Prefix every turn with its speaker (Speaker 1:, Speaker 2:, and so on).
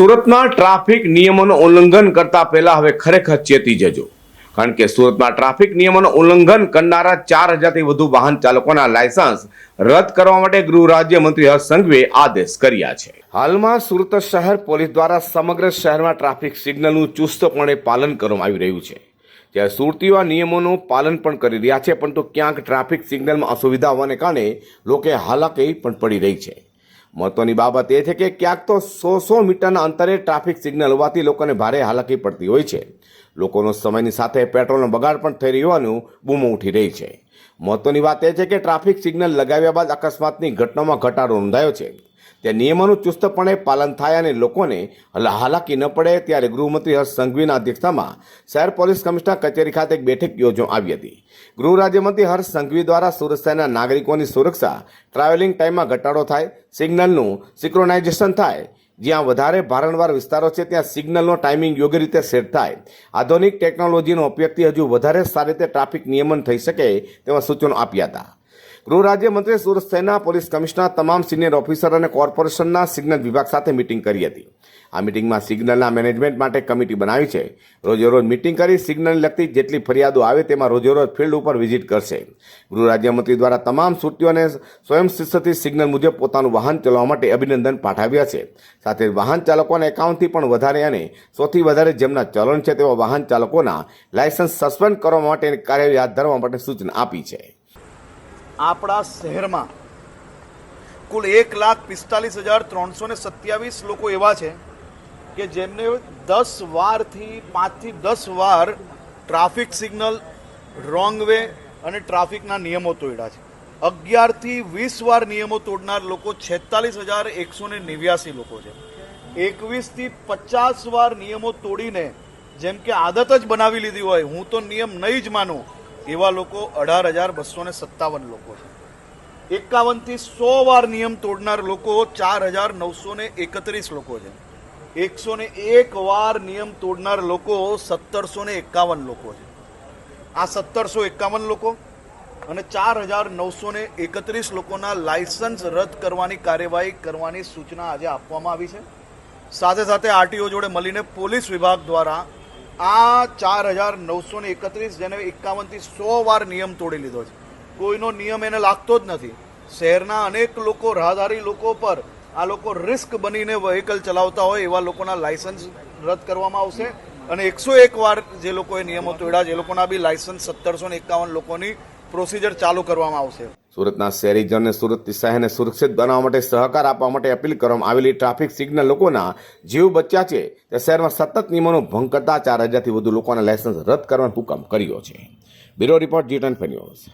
Speaker 1: સુરતમાં ટ્રાફિક નિયમોનું ઉલ્લંઘન કરતા પહેલા હવે ખરેખર ચેતી જજો. કારણ કે સુરતમાં ટ્રાફિક નિયમોનું ઉલ્લંઘન કરનારા ચાર હજારથી વધુ વાહન ચાલકોના લાયસન્સ રદ કરવા માટે ગૃહ રાજ્યમંત્રી હર્ષ સંઘવીએ આદેશ કર્યા છે. હાલમાં સુરત શહેર પોલીસ દ્વારા સમગ્ર શહેરમાં ટ્રાફિક સિગ્નલનું ચુસ્તપણે પાલન કરવામાં આવી રહ્યું છે. જ્યારે સુરતીઓ આ નિયમોનું પાલન પણ કરી રહ્યા છે, પરંતુ ક્યાંક ટ્રાફિક સિગ્નલમાં અસુવિધા હોવાને કારણે લોકોએ હાલાકી પણ પડી રહી છે. મહત્વની બાબત એ છે કે ક્યાંક તો સો સો મીટરના અંતરે ટ્રાફિક સિગ્નલ હોવાથી લોકોને ભારે હાલાકી પડતી હોય છે. લોકોનો સમયની સાથે પેટ્રોલનો બગાડ પણ થઈ રહ્યો હોવાનું બૂમો ઉઠી રહી છે. મહત્વની વાત એ છે કે ટ્રાફિક સિગ્નલ લગાવ્યા બાદ અકસ્માતની ઘટનામાં ઘટાડો નોંધાયો છે. તે નિયમોનું ચુસ્તપણે પાલન થાય અને લોકોને હાલાકી ન પડે ત્યારે ગૃહમંત્રી હર્ષ સંઘવીના અધ્યક્ષતામાં શહેર પોલીસ કમિશનર કચેરી ખાતે એક બેઠક યોજવામાં આવી હતી. ગૃહ રાજ્યમંત્રી હર્ષ સંઘવી દ્વારા સુરત શહેરના નાગરિકોની સુરક્ષા, ટ્રાવેલિંગ ટાઈમમાં ઘટાડો થાય, સિગ્નલનું સિક્રોનાઇઝેશન થાય જ્યાં વધારે ભારણવાર વિસ્તારો છે, ત્યાં સિગ્નલનો ટાઈમિંગ યોગ્ય રીતે સેટ થાય. આધુનિક ટેકનોલોજીનો ઉપયોગથી હજુ વધારે સારી રીતે ટ્રાફિક નિયમન થઈ શકે, તેવા સૂચનો આપ્યા હતા. ગૃહ રાજ્યમંત્રીએ સુરત શહેરના પોલીસ કમિશનર, તમામ સિનિયર ઓફિસર અને કોર્પોરેશનના સિગ્નલ વિભાગ સાથે મિટિંગ કરી હતી. આ મિટિંગમાં સિગ્નલના મેનેજમેન્ટ માટે કમિટી બનાવી છે. રોજેરોજ મિટિંગ કરી સિગ્નલને લગતી જેટલી ફરિયાદો આવે તેમાં રોજેરોજ ફિલ્ડ ઉપર વિઝિટ કરશે. ગૃહ રાજ્યમંત્રી દ્વારા તમામ સુરતીઓને સ્વયં શિસ્તથી સિગ્નલ મુજબ પોતાનું વાહન ચલાવવા માટે અભિનંદન પાઠવ્યા છે. સાથે વાહન ચાલકોના એકાઉન્ટથી પણ વધારે અને સૌથી વધારે જેમના ચલણ છે તેવા વાહન ચાલકોના લાયસન્સ સસ્પેન્ડ કરવા માટે કાર્યવાહી હાથ ધરવા માટે સૂચના આપી છે.
Speaker 2: આપણા શહેરમાં કુલ એક લાખ પિસ્તાલીસ હજાર ત્રણસો ને સત્યાવીસ લોકો એવા છે કે જેમને દસ વારથી પાંચથી દસ વાર ટ્રાફિક સિગ્નલ રોંગ વે અને ટ્રાફિકના નિયમો તોડ્યા છે. અગિયારથી વીસ વાર નિયમો તોડનાર લોકો છેતાલીસ હજાર એકસો ને નેવ્યાસી લોકો છે. એકવીસથી પચાસ વાર નિયમો તોડીને જેમ કે આદત જ બનાવી લીધી હોય, હું તો નિયમ નહીં જ માનું એવા લોકો અઢાર હજાર બસો ને સત્તાવન લોકો છે. એકાવનથી સો વાર નિયમ તોડનાર લોકો ચાર હજાર નવસો ને એકત્રીસ લોકો છે. એકસો ને એક વાર નિયમ તોડનાર લોકો સત્તરસો ને એકાવન લોકો છે. આ સત્તરસો એકાવન લોકો અને ચાર હજાર નવસો ને એકત્રીસ લોકોના લાયસન્સ રદ કરવાની કાર્યવાહી કરવાની સૂચના આજે આપવામાં આવી છે. સાથે સાથે આરટીઓ જોડે મળીને પોલીસ વિભાગ દ્વારા આ ચાર હજાર નવસો ને એકત્રીસ જેને એકાવનથી સો વાર નિયમ તોડી લીધો છે. કોઈનો નિયમ એને લાગતો જ નથી. શહેરના અનેક લોકો, રાહદારી લોકો પર આ લોકો રિસ્ક બનીને વ્હીકલ ચલાવતા હોય એવા લોકોના લાયસન્સ રદ કરવામાં આવશે. અને એકસો એક વાર જે લોકોએ નિયમો તોડ્યા એ લોકોના બી લાયસન્સ સત્તરસો એકાવન લોકોની પ્રોસિજર ચાલુ કરવામાં આવશે.
Speaker 1: સુરતના શહેરીજનોને સુરતની શહેરને સુરક્ષિત બનાવવા માટે સહકાર આપવા માટે અપીલ કરવામાં આવેલી ટ્રાફિક સિગ્નલ લોકોના જીવ બચ્યા છે. તે શહેરમાં સતત નિયમોનો ભંગ કરતા ચાર હજારથી વધુ લોકોના લાયસન્સ રદ કરવાનો હુકમ કર્યો છે. Bureau report G ten news.